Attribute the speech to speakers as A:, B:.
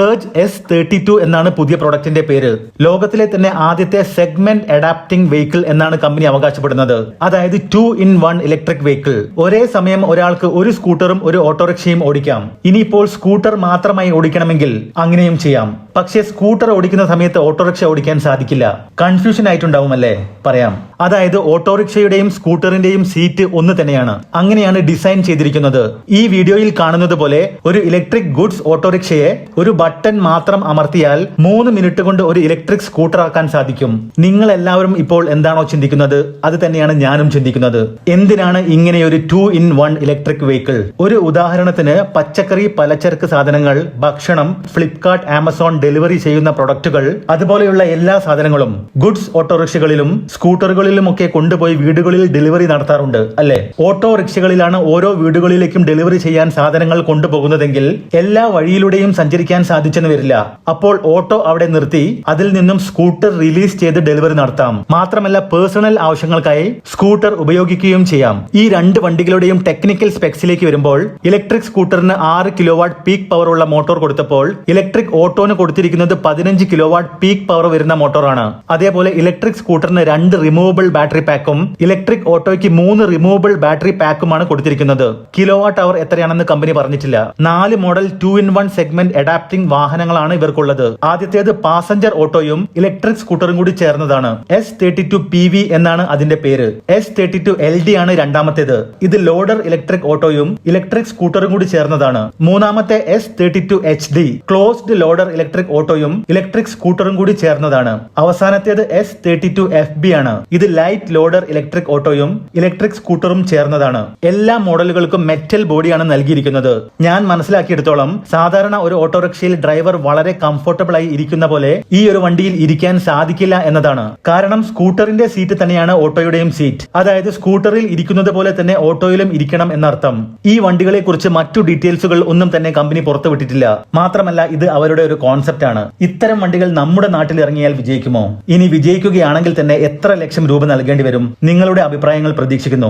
A: Surge S thirty to എന്നാണ് പുതിയ പ്രൊഡക്റ്റിന്റെ പേര്. ലോകത്തിലെ തന്നെ ആദ്യത്തെ സെഗ്മെന്റ് അഡാപ്റ്റിംഗ് വെഹിക്കിൾ എന്നാണ് കമ്പനി അവകാശപ്പെടുന്നത്. അതായത് two in one electric vehicle ഒരേ സമയം ഒരാൾക്ക് ഒരു സ്കൂട്ടറും ഒരു ഓട്ടോറിക്ഷയും ഓടിക്കാം. ഇനിയിപ്പോൾ സ്കൂട്ടർ മാത്രമായി ഓടിക്കണമെങ്കിൽ അങ്ങനെയും ചെയ്യാം. പക്ഷേ സ്കൂട്ടർ ഓടിക്കുന്ന സമയത്ത് ഓട്ടോറിക്ഷ ഓടിക്കാൻ സാധിക്കില്ല. കൺഫ്യൂഷൻ ആയിട്ടുണ്ടാവും അല്ലേ പറയാം. അതായത് ഓട്ടോറിക്ഷയുടെയും സ്കൂട്ടറിന്റെയും സീറ്റ് ഒന്ന് തന്നെയാണ്. അങ്ങനെയാണ് ഡിസൈൻ ചെയ്തിരിക്കുന്നത്. ഈ വീഡിയോയിൽ കാണുന്നത് പോലെ ഒരു ഇലക്ട്രിക് ഗുഡ്സ് ഓട്ടോറിക്ഷയെ ഒരു ബട്ടൺ മാത്രം അമർത്തിയാൽ മൂന്ന് മിനിറ്റ് കൊണ്ട് ഒരു ഇലക്ട്രിക് സ്കൂട്ടർ ആക്കാൻ സാധിക്കും. നിങ്ങൾ എല്ലാവരും ഇപ്പോൾ എന്താണോ ചിന്തിക്കുന്നത്? അത് തന്നെയാണ് ഞാനും ചിന്തിക്കുന്നത്. എന്തിനാണ് ഇങ്ങനെ ഒരു two in one electric vehicle ഒരു ഉദാഹരണത്തിന് പച്ചക്കറി പലചരക്ക് സാധനങ്ങൾ ഭക്ഷണം ഫ്ലിപ്കാർട്ട് ആമസോൺ ഡെലിവറി ചെയ്യുന്ന പ്രൊഡക്റ്റുകൾ അതുപോലെയുള്ള എല്ലാ സാധനങ്ങളും ഗുഡ്സ് ഓട്ടോറിക്ഷകളിലും സ്കൂട്ടറുകളിലും ഒക്കെ കൊണ്ടുപോയി വീടുകളിൽ ഡെലിവറി നടത്താറുണ്ട് അല്ലെ? ഓട്ടോറിക്ഷകളിലാണ് ഓരോ വീടുകളിലേക്കും ഡെലിവറി ചെയ്യാൻ സാധനങ്ങൾ കൊണ്ടുപോകുന്നതെങ്കിൽ എല്ലാ വഴിയിലൂടെയും സഞ്ചരിക്കാൻ സാധിച്ചെന്ന് വരില്ല. അപ്പോൾ ഓട്ടോ അവിടെ നിർത്തി അതിൽ നിന്നും സ്കൂട്ടർ റിലീസ് ചെയ്ത് ഡെലിവറി നടത്താം. മാത്രമല്ല പേഴ്സണൽ ആവശ്യങ്ങൾക്കായി സ്കൂട്ടർ ഉപയോഗിക്കുകയും ചെയ്യാം. ഈ രണ്ട് വണ്ടികളുടെയും ടെക്നിക്കൽ സ്പെക്സിലേക്ക് വരുമ്പോൾ ഇലക്ട്രിക് സ്കൂട്ടറിന് ആറ് കിലോ വാട്ട് പീക്ക് പവർ ഉള്ള മോട്ടോർ കൊടുത്തപ്പോൾ ഇലക്ട്രിക് ഓട്ടോന് കൊടുത്തിരിക്കുന്നത് പതിനഞ്ച് കിലോ വാട്ട് പീക്ക് പവർ വരുന്ന മോട്ടോറാണ്. അതേപോലെ ഇലക്ട്രിക് സ്കൂട്ടറിന് രണ്ട് റിമൂവബിൾ ബാറ്ററി പാക്കും ഇലക്ട്രിക് ഓട്ടോയ്ക്ക് മൂന്ന് റിമൂവബിൾ ബാറ്ററി പാക്കുമാണ് കൊടുത്തിരിക്കുന്നത്. കിലോ വാട്ട് അവർ എത്രയാണെന്ന് കമ്പനി പറഞ്ഞിട്ടില്ല. നാല് model two in one segment adapting വാഹനങ്ങളാണ് ഇവർക്കുള്ളത്. ആദ്യത്തേത് പാസഞ്ചർ ഓട്ടോയും ഇലക്ട്രിക് സ്കൂട്ടറും കൂടി ചേർന്നതാണ്. S thirty two P V എന്നാണ് അതിന്റെ പേര്. S thirty two L D ആണ് രണ്ടാമത്തേത്. ഇത് ലോഡർ ഇലക്ട്രിക് ഓട്ടോയും ഇലക്ട്രിക് സ്കൂട്ടറും കൂടി ചേർന്നതാണ്. മൂന്നാമത്തെ S thirty two H D closed loader electric ഓട്ടോയും electric സ്കൂട്ടറും കൂടി ചേർന്നതാണ്. അവസാനത്തേത് S thirty two F B ആണ്. ഇത് ലൈറ്റ് ലോഡർ ഇലക്ട്രിക് ഓട്ടോയും ഇലക്ട്രിക് സ്കൂട്ടറും ചേർന്നതാണ്. എല്ലാ മോഡലുകൾക്കും മെറ്റൽ ബോഡിയാണ് നൽകിയിരിക്കുന്നത്. ഞാൻ മനസ്സിലാക്കിയെടുത്തോളം സാധാരണ ഒരു ഓട്ടോറിക്ഷയിൽ ഡ്രൈവർ വളരെ കംഫർട്ടബിൾ ആയി ഇരിക്കുന്ന പോലെ ഈ ഒരു വണ്ടിയിൽ ഇരിക്കാൻ സാധിക്കില്ല എന്നതാണ്. കാരണം സ്കൂട്ടറിന്റെ സീറ്റ് തന്നെയാണ് ഓട്ടോയുടെയും സീറ്റ്. അതായത് സ്കൂട്ടറിൽ ഇരിക്കുന്നത് പോലെ തന്നെ ഓട്ടോയിലും ഇരിക്കണം എന്നർത്ഥം. ഈ വണ്ടികളെ കുറിച്ച് മറ്റു ഡീറ്റെയിൽസുകൾ ഒന്നും തന്നെ കമ്പനി പുറത്തുവിട്ടിട്ടില്ല. മാത്രമല്ല ഇത് അവരുടെ ഒരു കോൺസെപ്റ്റ് ആണ്. ഇത്തരം വണ്ടികൾ നമ്മുടെ നാട്ടിൽ ഇറങ്ങിയാൽ വിജയിക്കുമോ? ഇനി വിജയിക്കുകയാണെങ്കിൽ തന്നെ എത്ര ലക്ഷം രൂപ നൽകേണ്ടി വരും? നിങ്ങളുടെ അഭിപ്രായങ്ങൾ പ്രതീക്ഷിക്കുന്നു.